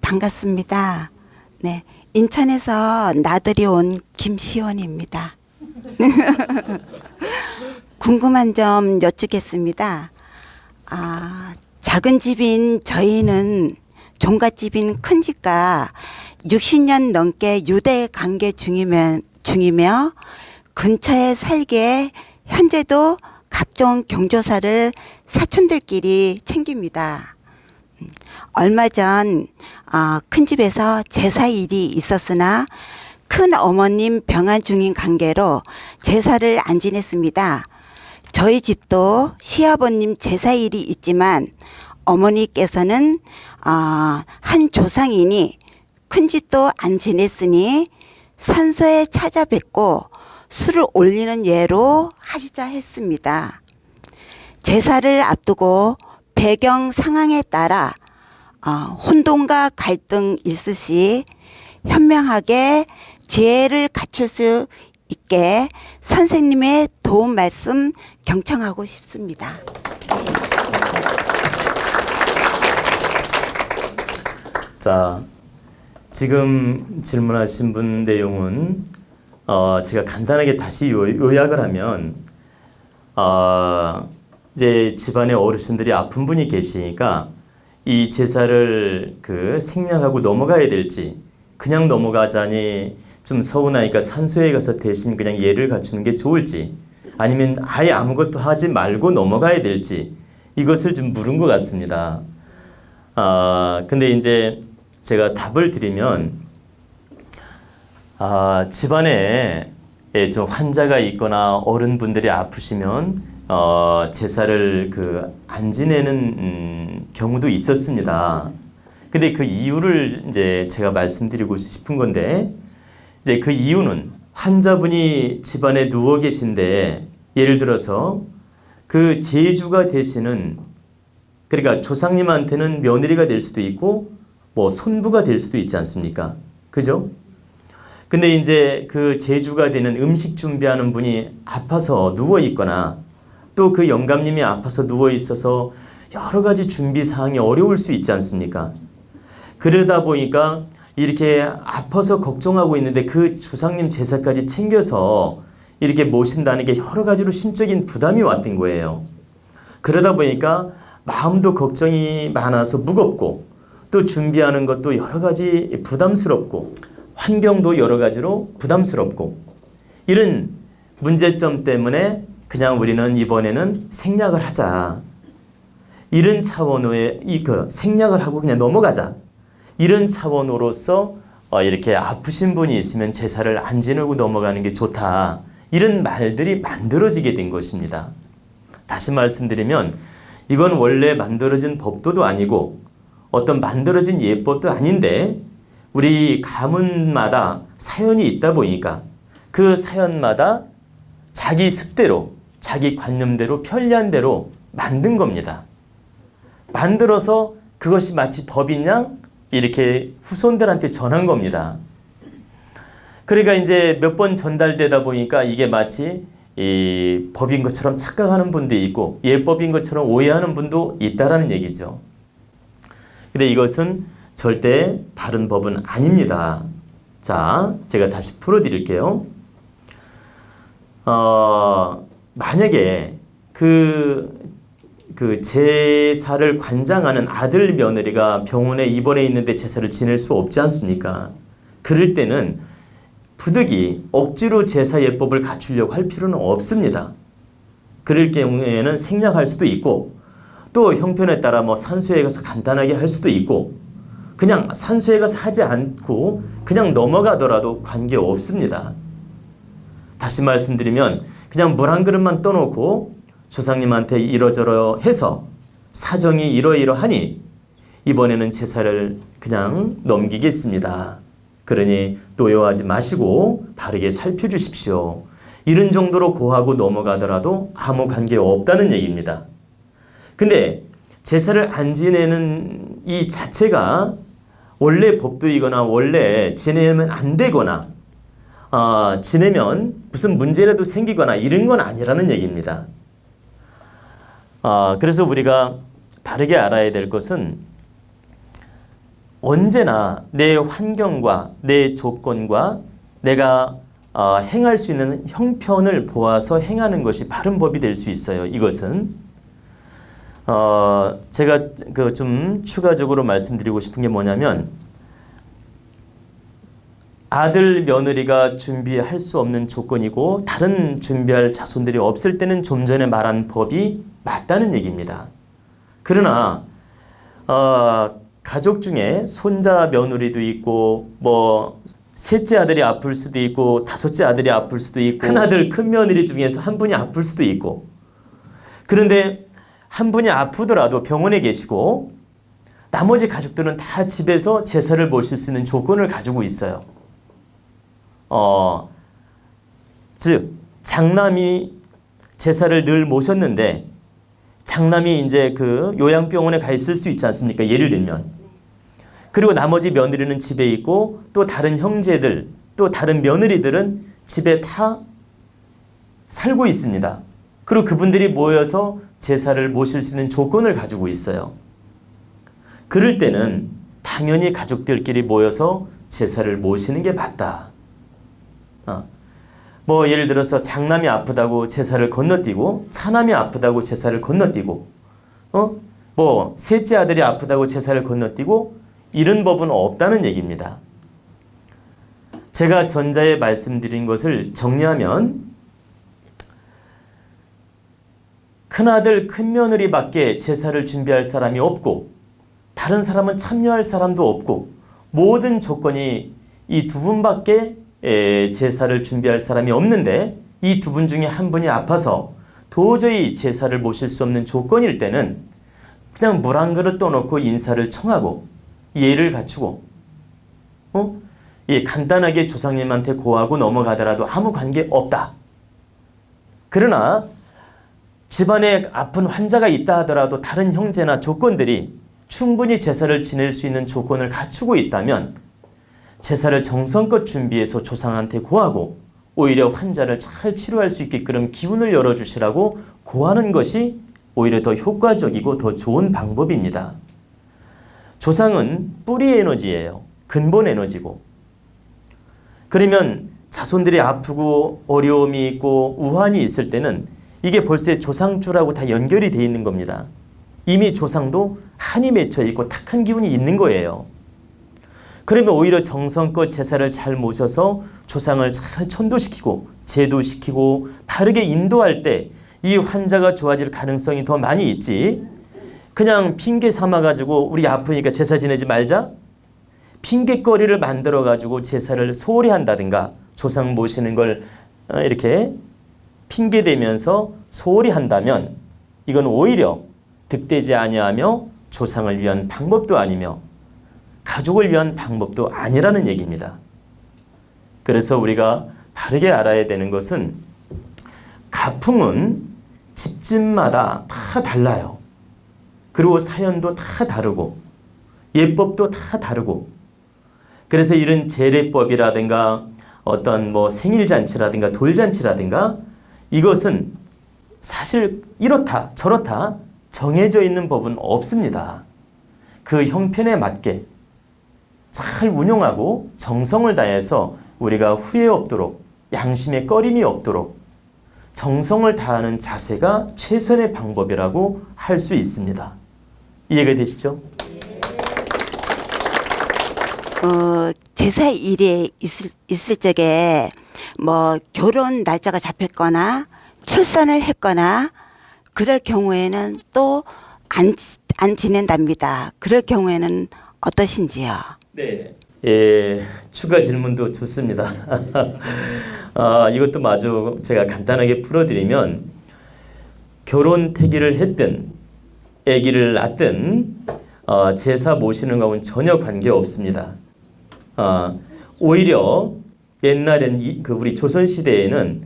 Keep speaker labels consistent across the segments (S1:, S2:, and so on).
S1: 반갑습니다. 네, 인천에서 나들이 온 김시원입니다. 궁금한 점 여쭙겠습니다. 아, 작은 집인 저희는 종갓집인 큰 집과 60년 넘게 유대 관계 중이며, 중이며 근처에 살기에 현재도 각종 경조사를 사촌들끼리 챙깁니다. 음, 얼마 전, 어, 큰 집에서 제사 일이 있었으나 큰 어머님 병환 중인 관계로 제사를 안 지냈습니다. 저희 집도 시아버님 제사일이 있지만 어머니께서는 어, 한 조상이니 큰 집도 안 지냈으니 산소에 찾아뵙고 술을 올리는 예로 하시자 했습니다. 제사를 앞두고 배경 상황에 따라 어, 혼돈과 갈등 있으시 현명하게 지혜를 갖출 수 있게 선생님의 도움 말씀 경청하고 싶습니다.
S2: 자, 지금 질문하신 분 내용은 어, 제가 간단하게 다시 요, 요약을 하면 어, 이제 집안에 어르신들이 아픈 분이 계시니까 이 제사를 그 생략하고 넘어가야 될지 그냥 넘어가자니 좀 서운하니까 산소에 가서 대신 그냥 예를 갖추는 게 좋을지 아니면 아예 아무것도 하지 말고 넘어가야 될지 이것을 좀 물은 것 같습니다. 아 근데 이제 제가 답을 드리면 아 집안에 예, 좀 환자가 있거나 어른분들이 아프시면 어, 제사를 그 안 지내는 음, 경우도 있었습니다. 근데 그 이유를 이제 제가 말씀드리고 싶은 건데 이제 그 이유는 환자분이 집안에 누워 계신데 예를 들어서 그 제주가 되시는 그러니까 조상님한테는 며느리가 될 수도 있고 뭐 손부가 될 수도 있지 않습니까? 그죠? 근데 이제 그 제주가 되는 음식 준비하는 분이 아파서 누워 있거나 또 그 영감님이 아파서 누워 있어서 여러 가지 준비 사항이 어려울 수 있지 않습니까? 그러다 보니까 이렇게 아파서 걱정하고 있는데 그 조상님 제사까지 챙겨서 이렇게 모신다는 게 여러 가지로 심적인 부담이 왔던 거예요. 그러다 보니까 마음도 걱정이 많아서 무겁고 또 준비하는 것도 여러 가지 부담스럽고 환경도 여러 가지로 부담스럽고 이런 문제점 때문에 그냥 우리는 이번에는 생략을 하자. 이런 차원의 이그 생략을 하고 그냥 넘어가자. 이런 차원으로서 어, 이렇게 아프신 분이 있으면 제사를 안 지내고 넘어가는 게 좋다. 이런 말들이 만들어지게 된 것입니다. 다시 말씀드리면 이건 원래 만들어진 법도도 아니고 어떤 만들어진 예법도 아닌데 우리 가문마다 사연이 있다 보니까 그 사연마다 자기 습대로 자기 관념대로 편리한 대로 만든 겁니다. 만들어서 그것이 마치 법인 양 이렇게 후손들한테 전한 겁니다. 그러니까 이제 몇 번 전달되다 보니까 이게 마치 이 법인 것처럼 착각하는 분도 있고 예법인 것처럼 오해하는 분도 있다라는 얘기죠. 근데 이것은 절대 바른 법은 아닙니다. 자, 제가 다시 풀어 드릴게요. 어, 만약에 그, 그 제사를 관장하는 아들 며느리가 병원에 입원해 있는데 제사를 지낼 수 없지 않습니까? 그럴 때는 부득이 억지로 제사 예법을 갖추려고 할 필요는 없습니다. 그럴 경우에는 생략할 수도 있고 또 형편에 따라 뭐 산소에 가서 간단하게 할 수도 있고 그냥 산소에 가서 하지 않고 그냥 넘어가더라도 관계 없습니다. 다시 말씀드리면 그냥 물 한 그릇만 떠놓고 조상님한테 이러저러 해서 사정이 이러이러하니 이번에는 제사를 그냥 넘기겠습니다. 그러니 노여하지 마시고 바르게 살펴주십시오. 이런 정도로 고하고 넘어가더라도 아무 관계 없다는 얘기입니다. 근데 제사를 안 지내는 이 자체가 원래 법도이거나 원래 지내면 안 되거나 어, 지내면 무슨 문제라도 생기거나 이런 건 아니라는 얘기입니다. 어, 그래서 우리가 바르게 알아야 될 것은 언제나 내 환경과 내 조건과 내가 어, 행할 수 있는 형편을 보아서 행하는 것이 바른 법이 될 수 있어요. 이것은 어, 제가 그 좀 추가적으로 말씀드리고 싶은 게 뭐냐면 아들 며느리가 준비할 수 없는 조건이고 다른 준비할 자손들이 없을 때는 좀 전에 말한 법이 맞다는 얘기입니다. 그러나 어, 가족 중에 손자 며느리도 있고 뭐 셋째 아들이 아플 수도 있고 다섯째 아들이 아플 수도 있고 큰 아들 큰 며느리 중에서 한 분이 아플 수도 있고 그런데 한 분이 아프더라도 병원에 계시고 나머지 가족들은 다 집에서 제사를 모실 수 있는 조건을 가지고 있어요. 어, 즉 장남이 제사를 늘 모셨는데 장남이 이제 그 요양병원에 가 있을 수 있지 않습니까? 예를 들면. 그리고 나머지 며느리는 집에 있고 또 다른 형제들 또 다른 며느리들은 집에 다 살고 있습니다. 그리고 그분들이 모여서 제사를 모실 수 있는 조건을 가지고 있어요. 그럴 때는 당연히 가족들끼리 모여서 제사를 모시는 게 맞다. 어. 뭐 예를 들어서 장남이 아프다고 제사를 건너뛰고 차남이 아프다고 제사를 건너뛰고 어? 뭐 셋째 아들이 아프다고 제사를 건너뛰고 이런 법은 없다는 얘기입니다. 제가 전자에 말씀드린 것을 정리하면 큰아들 큰며느리 밖에 제사를 준비할 사람이 없고 다른 사람은 참여할 사람도 없고 모든 조건이 이 두 분밖에 에, 제사를 준비할 사람이 없는데 이 두 분 중에 한 분이 아파서 도저히 제사를 모실 수 없는 조건일 때는 그냥 물 한 그릇 떠놓고 인사를 청하고 예를 갖추고 어? 예, 간단하게 조상님한테 고하고 넘어가더라도 아무 관계 없다. 그러나 집안에 아픈 환자가 있다 하더라도 다른 형제나 조건들이 충분히 제사를 지낼 수 있는 조건을 갖추고 있다면 제사를 정성껏 준비해서 조상한테 고하고 오히려 환자를 잘 치료할 수 있게끔 기운을 열어주시라고 고하는 것이 오히려 더 효과적이고 더 좋은 방법입니다. 조상은 뿌리 에너지예요. 근본 에너지고. 그러면 자손들이 아프고 어려움이 있고 우환이 있을 때는 이게 벌써 조상주라고 다 연결이 돼 있는 겁니다. 이미 조상도 한이 맺혀 있고 탁한 기운이 있는 거예요. 그러면 오히려 정성껏 제사를 잘 모셔서 조상을 잘 천도시키고 제도시키고 바르게 인도할 때 이 환자가 좋아질 가능성이 더 많이 있지. 그냥 핑계 삼아 가지고 우리 아프니까 제사 지내지 말자. 핑계거리를 만들어 가지고 제사를 소홀히 한다든가 조상 모시는 걸 어, 이렇게 핑계 대면서 소홀히 한다면 이건 오히려 득되지 아니하며 조상을 위한 방법도 아니며 가족을 위한 방법도 아니라는 얘기입니다. 그래서 우리가 바르게 알아야 되는 것은 가풍은 집집마다 다 달라요. 그리고 사연도 다 다르고 예법도 다 다르고 그래서 이런 제례법이라든가 어떤 뭐 생일잔치라든가 돌잔치라든가 이것은 사실 이렇다 저렇다 정해져 있는 법은 없습니다. 그 형편에 맞게 잘 운용하고 정성을 다해서 우리가 후회 없도록 양심에 꺼림이 없도록 정성을 다하는 자세가 최선의 방법이라고 할 수 있습니다. 이해가 되시죠?
S1: 어, 제사 일에 있을, 있을 적에 뭐 결혼 날짜가 잡혔거나 출산을 했거나 그럴 경우에는 또 안 안 지낸답니다. 그럴 경우에는 어떠신지요?
S2: 네. 예, 추가 질문도 좋습니다. 아, 이것도 마저 제가 간단하게 풀어드리면 결혼 태기를 했든 아기를 낳든 어, 제사 모시는 거하고는 전혀 관계 없습니다. 아, 오히려 옛날엔 이, 그 우리 조선 시대에는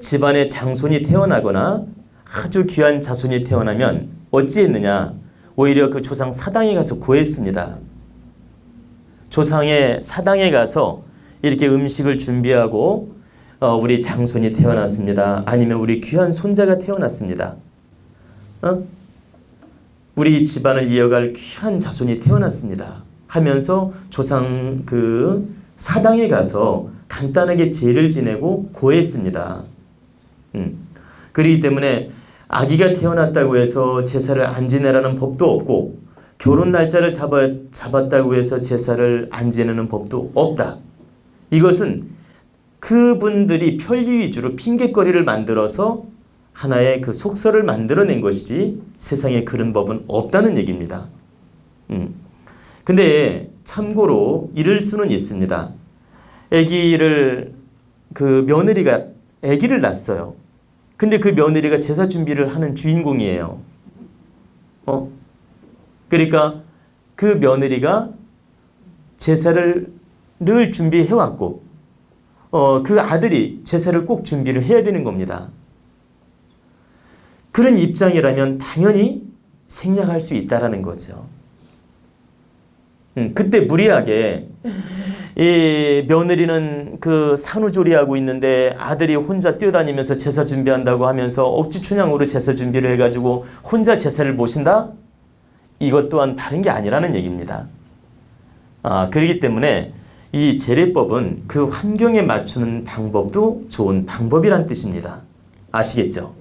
S2: 집안에 장손이 태어나거나 아주 귀한 자손이 태어나면 어찌했느냐? 오히려 그 조상 사당에 가서 구했습니다. 조상의 사당에 가서 이렇게 음식을 준비하고 어, 우리 장손이 태어났습니다. 아니면 우리 귀한 손자가 태어났습니다. 어? 우리 집안을 이어갈 귀한 자손이 태어났습니다. 하면서 조상 그 사당에 가서 간단하게 제를 지내고 고했습니다. 음. 그렇기 때문에 아기가 태어났다고 해서 제사를 안 지내라는 법도 없고 결혼 날짜를 잡아, 잡았다고 해서 제사를 안 지내는 법도 없다. 이것은 그분들이 편리 위주로 핑계거리를 만들어서 하나의 그 속설을 만들어낸 것이지 세상에 그런 법은 없다는 얘기입니다. 음. 근데 참고로 이럴 수는 있습니다. 아기를 그 며느리가 아기를 낳았어요. 근데 그 며느리가 제사 준비를 하는 주인공이에요. 어? 그러니까 그 며느리가 제사를 늘 준비해 왔고 어, 그 아들이 제사를 꼭 준비를 해야 되는 겁니다. 그런 입장이라면 당연히 생략할 수 있다라는 거죠. 음, 그때 무리하게 이 며느리는 그 산후조리하고 있는데 아들이 혼자 뛰어다니면서 제사 준비한다고 하면서 억지 춘향으로 제사 준비를 해가지고 혼자 제사를 모신다? 이것 또한 다른 게 아니라는 얘기입니다. 아, 그렇기 때문에 이 제례법은 그 환경에 맞추는 방법도 좋은 방법이란 뜻입니다. 아시겠죠?